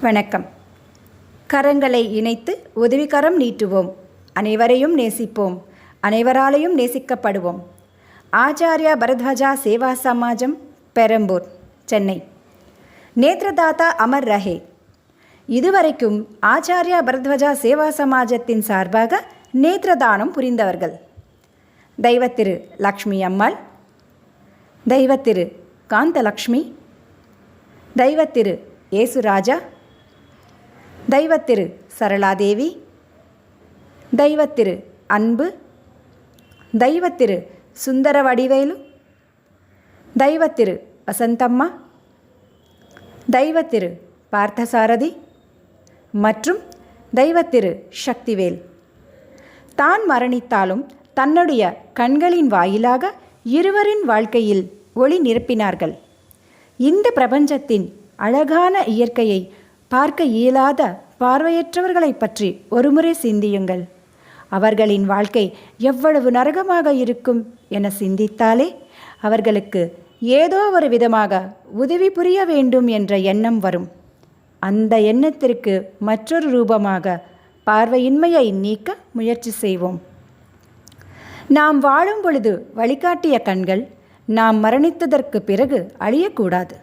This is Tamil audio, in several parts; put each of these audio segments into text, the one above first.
வணக்கம். கரங்களை இணைத்து உதவிக்கரம் நீட்டுவோம். அனைவரையும் நேசிப்போம். அனைவராலையும் நேசிக்கப்படுவோம். ஆச்சாரியா பரத்வஜா சேவா சமாஜம் பெரம்பூர் சென்னை. நேத்ரதாதா அமர் ரஹே. இதுவரைக்கும் ஆச்சாரியா பரத்வஜா சேவா சமாஜத்தின் சார்பாக நேத்ரதானம் புரிந்தவர்கள். தெய்வத்திரு லக்ஷ்மி அம்மாள். தெய்வத்திரு காந்தலக்ஷ்மி. தெய்வத்திரு ஏசுராஜா தெய்வத்திரு சரளாதேவி. தெய்வத்திரு அன்பு. தெய்வத்திரு சுந்தர வடிவேலு தெய்வத்திரு வசந்தம்மா. தெய்வத்திரு பார்த்தசாரதி. மற்றும் தெய்வத்திரு சக்திவேல். தான் மரணித்தாலும் தன்னுடைய கண்களின் வாயிலாக இருவரின் வாழ்க்கையில் ஒளி நிரப்பினார்கள். இந்த பிரபஞ்சத்தின் அழகான இயற்கையை பார்க்க இயலாத பார்வையற்றவர்களைப் பற்றி ஒருமுறை சிந்தியுங்கள். அவர்களின் வாழ்க்கை எவ்வளவு நரகமாக இருக்கும் என சிந்தித்தாலே அவர்களுக்கு ஏதோ ஒரு விதமாக உதவி புரிய வேண்டும் என்ற எண்ணம் வரும். அந்த எண்ணத்திற்கு மற்றொரு ரூபமாக பார்வையின்மையை நீக்க முயற்சி செய்வோம். நாம் வாழும் பொழுது வழிகாட்டிய கண்கள் நாம் மரணித்ததற்கு பிறகு அழியக்கூடாது.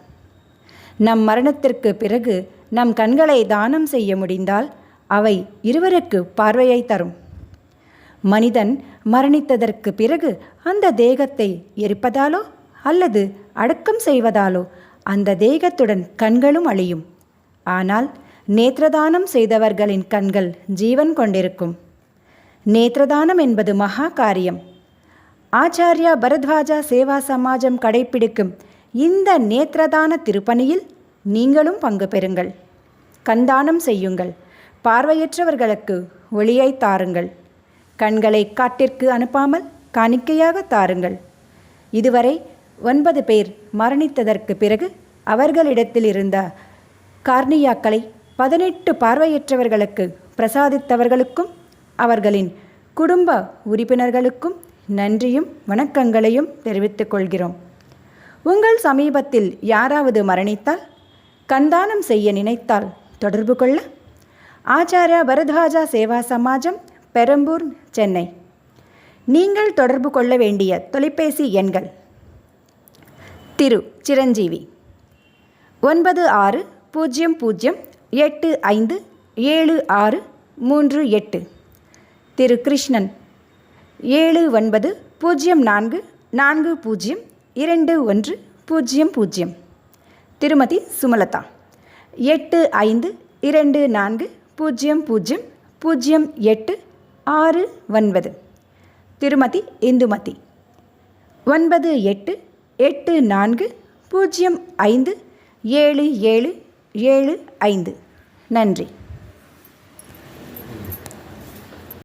நம் மரணத்திற்கு பிறகு நம் கண்களை தானம் செய்ய முடிந்தால் அவை இருவருக்கு பார்வையை தரும். மனிதன் மரணித்ததற்கு பிறகு அந்த தேகத்தை எரிப்பதாலோ அல்லது அடக்கம் செய்வதாலோ அந்த தேகத்துடன் கண்களும் அழியும். ஆனால் நேத்திரதானம் செய்தவர்களின் கண்கள் ஜீவன் கொண்டிருக்கும். நேத்திரதானம் என்பது மகா காரியம். ஆச்சாரியா பரத்வாஜா சேவா சமாஜம் கடைப்பிடிக்கும் இந்த நேத்திரதான திருப்பணியில் நீங்களும் பங்கு பெறுங்கள். கண்தானம் செய்யுங்கள். பார்வையற்றவர்களுக்கு ஒளியை தாருங்கள். கண்களை காட்டிற்கு அனுப்பாமல் காணிக்கையாக தாருங்கள். இதுவரை ஒன்பது பேர் மரணித்ததற்கு பிறகு அவர்களிடத்தில் இருந்த கார்னியாக்களை பதினெட்டு பார்வையற்றவர்களுக்கு பிரசாதித்தவர்களுக்கும் அவர்களின் குடும்ப உறுப்பினர்களுக்கும் நன்றியும் வணக்கங்களையும் தெரிவித்துக் கொள்கிறோம். உங்கள் சமீபத்தில் யாராவது மரணித்தால் கண்தானம் செய்ய நினைத்தால் தொடர்பு கொள்ள. ஆச்சாரியா பரத்வாஜா சேவா சமாஜம் பெரம்பூர் சென்னை. நீங்கள் தொடர்பு கொள்ள வேண்டிய தொலைபேசி எண்கள். திரு சிரஞ்சீவி ஒன்பது ஆறு பூஜ்ஜியம் பூஜ்ஜியம் எட்டு ஐந்து ஏழு ஆறு மூன்று எட்டு. திரு கிருஷ்ணன் ஏழு ஒன்பது பூஜ்ஜியம் நான்கு நான்கு பூஜ்ஜியம் இரண்டு ஒன்று பூஜ்ஜியம் பூஜ்ஜியம். திருமதி சுமலதா. எட்டு ஐந்து இரண்டு நான்கு பூஜ்ஜியம் பூஜ்ஜியம் பூஜ்ஜியம் எட்டு ஆறு ஒன்பது. திருமதி இந்துமதி. ஒன்பது எட்டு எட்டு நான்கு பூஜ்ஜியம் ஐந்து ஏழு ஏழு ஏழு ஐந்து. நன்றி.